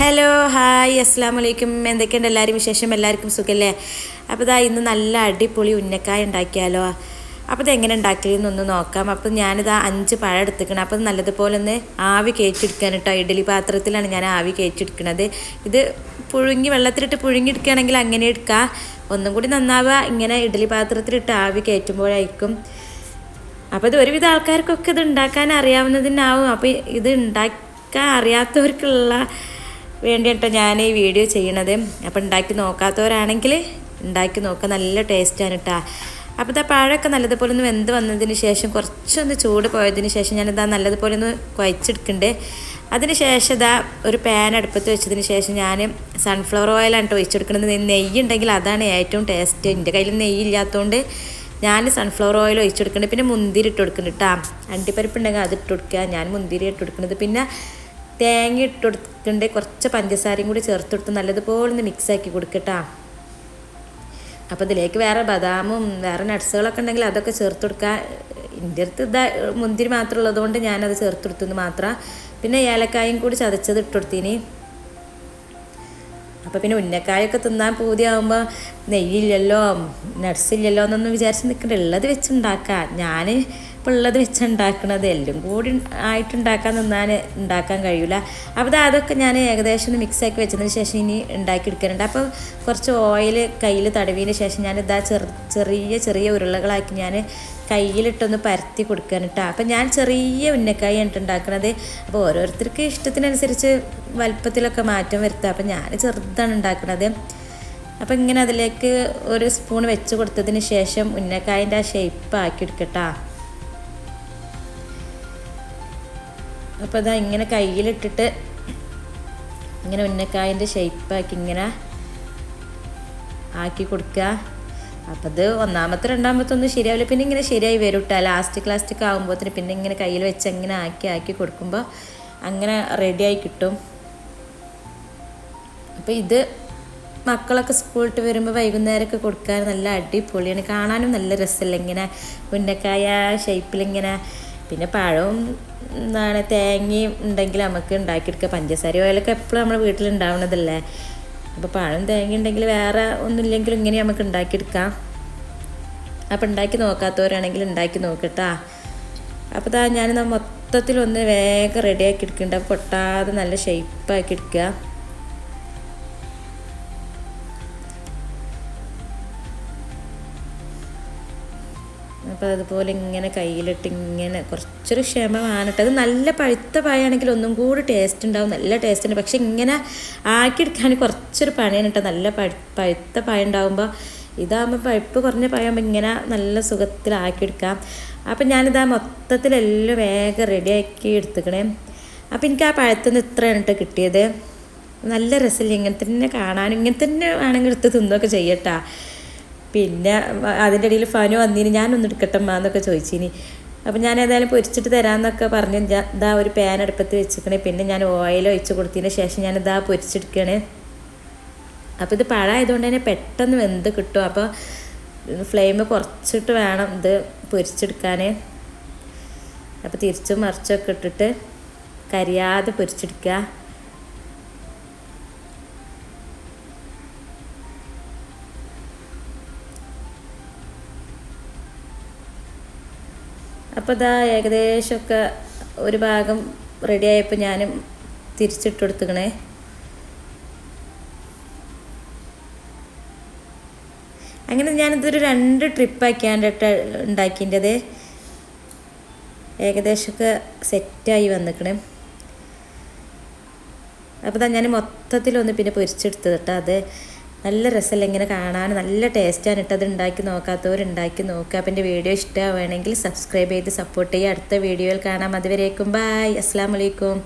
Hello hi അസ്സാം വലൈക്കും എന്തൊക്കെയുണ്ട് എല്ലാവരും? വിശേഷം എല്ലാവർക്കും സുഖമല്ലേ അപ്പോൾ ഇതാ ഇന്ന് നല്ല അടിപൊളി ഉന്നക്കായ ഉണ്ടാക്കിയാലോ? അപ്പോൾ ഇത് എങ്ങനെ ഉണ്ടാക്കിയെന്നൊന്ന് നോക്കാം. അപ്പോൾ ആ അഞ്ച് പഴം എടുത്തിക്കണം അപ്പോൾ നല്ലതുപോലെ ഒന്ന് ആവി കയറ്റിയെടുക്കാൻ കേട്ടോ. ഇഡലി പാത്രത്തിലാണ് ഞാൻ ആവി കയറ്റിയെടുക്കുന്നത് ഇത് പുഴുങ്ങി വെള്ളത്തിലിട്ട് പുഴുങ്ങിയെടുക്കുകയാണെങ്കിൽ അങ്ങനെ എടുക്കുക ഒന്നും കൂടി നന്നാവുക. ഇങ്ങനെ ഇഡലി പാത്രത്തിലിട്ട് ആവി കയറ്റുമ്പോഴായിരിക്കും അപ്പോൾ ഇത് ഒരുവിധ ആൾക്കാർക്കൊക്കെ ഇത് ഉണ്ടാക്കാൻ അറിയാവുന്നതിനാവും. അപ്പോൾ ഇത് ഉണ്ടാക്കാൻ അറിയാത്തവർക്കുള്ള വേണ്ടിയിട്ടോ ഞാൻ ഈ വീഡിയോ ചെയ്യണത്. അപ്പോൾ ഉണ്ടാക്കി നോക്കാത്തവരാണെങ്കിൽ ഉണ്ടാക്കി നോക്കുക നല്ല ടേസ്റ്റാണ് കേട്ടോ അപ്പോൾ ഇതാ പഴമൊക്കെ നല്ലതുപോലെ ഒന്ന് വെന്ത് വന്നതിന് ശേഷം കുറച്ചൊന്ന് ചൂട് പോയതിന് ശേഷം ഞാനിതാ നല്ലതുപോലെ ഒന്ന് കുഴച്ചെടുക്കണ്ടേ. അതിന് ശേഷം ഇതാ ഒരു പാൻ അടുപ്പത്ത് വെച്ചതിന് ശേഷം ഞാൻ സൺഫ്ലവർ ഓയിലാണ് ഒഴിച്ചെടുക്കുന്നത് നെയ്യ് ഉണ്ടെങ്കിൽ അതാണ് ഏറ്റവും ടേസ്റ്റ് എന്റെ കയ്യിൽ നെയ്യ് ഇല്ലാത്തതുകൊണ്ട് ഞാൻ സൺഫ്ലവർ ഓയിൽ ഒഴിച്ചു കൊടുക്കുന്നുണ്ട് പിന്നെ മുന്തിരി ഇട്ട് കൊടുക്കുന്നുണ്ട് കേട്ടോ അണ്ടിപ്പരിപ്പ് ഉണ്ടെങ്കിൽ അത് ഇട്ട് കൊടുക്കുക ഞാൻ മുന്തിരി ഇട്ട് കൊടുക്കുന്നത് പിന്നെ തേങ്ങ ഇട്ട് കൊടുക്കുന്നുണ്ട് കുറച്ച് പഞ്ചസാരയും കൂടി ചേർത്ത് കൊടുത്ത് നല്ലതുപോലെ ഒന്ന് മിക്സ് ആക്കി കൊടുക്കട്ടാ. അപ്പോൾ ഇതിലേക്ക് വേറെ ബദാമും വേറെ നട്ട്സുകളൊക്കെ ഉണ്ടെങ്കിൽ അതൊക്കെ ചേർത്ത് കൊടുക്കുക എന്റെ അടുത്ത് ഇതാ മുന്തിരി മാത്രം ഉള്ളതുകൊണ്ട് ഞാനത് ചേർത്ത് കൊടുത്തെന്ന് മാത്രം. പിന്നെ ഏലക്കായും കൂടി ചതച്ചത് ഇട്ട് കൊടുത്തിന്. അപ്പോൾ പിന്നെ ഉന്നക്കായൊക്കെ തിന്നാൻ പൂതിയാകുമ്പോൾ നെയ്യില്ലല്ലോ നട്സ് ഇല്ലല്ലോ എന്നൊന്നും വിചാരിച്ച് നിൽക്കണ്ട ഉള്ളത് വെച്ചുണ്ടാക്കുക ഞാൻ ഉള്ളത് വെച്ച് ഉണ്ടാക്കുന്നത് എല്ലാം. കൂടി ആയിട്ട് ഉണ്ടാക്കാൻ നിന്നാൽ ഉണ്ടാക്കാൻ കഴിയില്ല അപ്പോൾ അതൊക്കെ ഞാൻ ഏകദേശം മിക്സ് ആക്കി വെച്ചതിന് ശേഷം ഇനി ഉണ്ടാക്കിയെടുക്കാനുണ്ട് അപ്പോൾ കുറച്ച് ഓയിൽ കയ്യിൽ തടവിയതിന് ശേഷം ഞാൻ ഇതാ ചെറു ചെറിയ ചെറിയ ഉരുളകളാക്കി ഞാൻ കയ്യിലിട്ടൊന്ന് പരത്തി കൊടുക്കാൻ കേട്ടോ അപ്പം ഞാൻ ചെറിയ ഉന്നക്കായി ആണ് ഉണ്ടാക്കുന്നത് അപ്പോൾ ഓരോരുത്തർക്ക് ഇഷ്ടത്തിനനുസരിച്ച് വലുപ്പത്തിലൊക്കെ മാറ്റം വരുത്തുക അപ്പം ഞാൻ ചെറുതാണ് ഉണ്ടാക്കുന്നത് അപ്പം ഇങ്ങനെ അതിലേക്ക് ഒരു സ്പൂൺ വെച്ച് കൊടുത്തതിന് ശേഷം ഉന്നക്കായന്റെ ആ ഷേപ്പ് ആക്കി എടുക്കട്ടാ അപ്പോൾ ഇതാ ഇങ്ങനെ കയ്യിലിട്ടിട്ട് ഇങ്ങനെ ഉന്നക്കായന്റെ ഷേപ്പാക്കി ഇങ്ങനെ ആക്കി കൊടുക്കുക അപ്പം അത് ഒന്നാമത്തെ രണ്ടാമത്തെ ഒന്നും ശരിയാവില്ല. പിന്നെ ഇങ്ങനെ ശരിയായി വരും കേട്ടോ ലാസ്റ്റ് ക്ലാസ്റ്റിക് ആകുമ്പോഴത്തേന് പിന്നെ ഇങ്ങനെ കയ്യിൽ വെച്ച് അങ്ങനെ ആക്കി ആക്കി കൊടുക്കുമ്പോൾ അങ്ങനെ റെഡിയായി കിട്ടും. അപ്പോൾ ഇത് മക്കളൊക്കെ സ്കൂളിട്ട് വരുമ്പോൾ വൈകുന്നേരമൊക്കെ കൊടുക്കാൻ നല്ല അടിപൊളിയാണ്. കാണാനും നല്ല രസമല്ല ഇങ്ങനെ ഉന്നക്കായ ഷേപ്പിലിങ്ങനെ പിന്നെ പഴവും എന്താണ് തേങ്ങയും ഉണ്ടെങ്കിൽ നമുക്ക് ഉണ്ടാക്കിയെടുക്കുക പഞ്ചസാര ഓയിലൊക്കെ എപ്പോഴും നമ്മുടെ വീട്ടിലുണ്ടാവണതല്ലേ അപ്പോൾ പഴം തേങ്ങ ഉണ്ടെങ്കിൽ വേറെ ഒന്നുമില്ലെങ്കിലും ഇങ്ങനെ നമുക്ക് ഉണ്ടാക്കിയെടുക്കാം. അപ്പോൾ ഉണ്ടാക്കി നോക്കാത്തവരാണെങ്കിൽ ഉണ്ടാക്കി നോക്കട്ടാ. അപ്പോൾ താ ഞാൻ മൊത്തത്തിലൊന്ന് വേഗം റെഡിയാക്കി എടുക്കുന്നുണ്ട് പൊട്ടാതെ നല്ല ഷേപ്പാക്കി എടുക്കുക അപ്പോൾ അതുപോലെ ഇങ്ങനെ കയ്യിലിട്ട് ഇങ്ങനെ കുറച്ചൊരു ക്ഷമ വേണട്ടെ അത് നല്ല പഴുത്ത പായാണെങ്കിൽ ഒന്നും കൂടി ടേസ്റ്റ് ഉണ്ടാവും നല്ല ടേസ്റ്റ് ഉണ്ട്. പക്ഷെ ഇങ്ങനെ ആക്കിയെടുക്കാൻ കുറച്ചൊരു പണിയാണ് കേട്ടോ. നല്ല പഴു പഴുത്ത പായ ഉണ്ടാകുമ്പോൾ ഇതാകുമ്പോൾ പഴുപ്പ് കുറഞ്ഞ പായാകുമ്പോൾ ഇങ്ങനെ നല്ല സുഖത്തിലാക്കിയെടുക്കാം അപ്പം ഞാനിതാ മൊത്തത്തിലെല്ലാം വേഗം റെഡിയാക്കി എടുത്തുക്കണേ. അപ്പം എനിക്ക് ആ പഴത്തുനിന്ന് ഇത്രയാണ് കേട്ടോ കിട്ടിയത്. നല്ല രസമില്ല? ഇങ്ങനെ തന്നെ കാണാനും ഇങ്ങനെ തന്നെ വേണമെങ്കിൽ എടുത്ത് തിന്നൊക്കെ ചെയ്യട്ടാ പിന്നെ അതിന്റെ ഇടയിൽ ഫാന് വന്നിന് ഞാനൊന്ന് എടുക്കട്ടമ്മ എന്നൊക്കെ ചോദിച്ചിനി. അപ്പം ഞാൻ ഏതായാലും പൊരിച്ചിട്ട് തരാമെന്നൊക്കെ പറഞ്ഞ്. ഇതാ ഒരു പാൻ അടുപ്പത്ത് വെച്ചിരിക്കണേ. പിന്നെ ഞാൻ ഓയിൽ ഒഴിച്ച് കൊടുത്തതിന് ശേഷം ഞാൻ ഇതാ പൊരിച്ചെടുക്കണേ അപ്പോൾ ഇത് പഴമായതുകൊണ്ട് തന്നെ പെട്ടെന്ന് വെന്ത് കിട്ടും. അപ്പോൾ ഫ്ലെയിം കുറച്ചിട്ട് വേണം ഇത് പൊരിച്ചെടുക്കാൻ. അപ്പോൾ തിരിച്ചും മറിച്ചൊക്കെ ഇട്ടിട്ട് കരിയാതെ പൊരിച്ചെടുക്കുക. അപ്പോൾ ഇതാ ഏകദേശമൊക്കെ ഒരു ഭാഗം റെഡിയായപ്പോൾ ഞാൻ തിരിച്ചിട്ട് കൊടുത്തുക്കണേ. അങ്ങനെ ഞാനിതൊരു രണ്ട് ട്രിപ്പാക്കിയാണ്ടിട്ട് ഉണ്ടാക്കിന്റെത്. ഏകദേശമൊക്കെ സെറ്റായി വന്നിക്കണേ. അപ്പോൾ ഞാൻ മൊത്തത്തിലൊന്ന് പിന്നെ പൊരിച്ചെടുത്തത് കേട്ടോ അത്. നല്ല രസമല്ല ഇങ്ങനെ കാണാൻ? നല്ല ടേസ്റ്റാണ് ഇട്ടത് ഉണ്ടാക്കി നോക്കാത്തവർ ഉണ്ടാക്കി നോക്കുക അപ്പം എന്റെ വീഡിയോ ഇഷ്ടമാവുകയാണെങ്കിൽ സബ്സ്ക്രൈബ് ചെയ്ത് സപ്പോർട്ട് ചെയ്യുക. അടുത്ത വീഡിയോയിൽ കാണാം. അതുവരേക്കും ബായ് അസ്സാം വലൈക്കും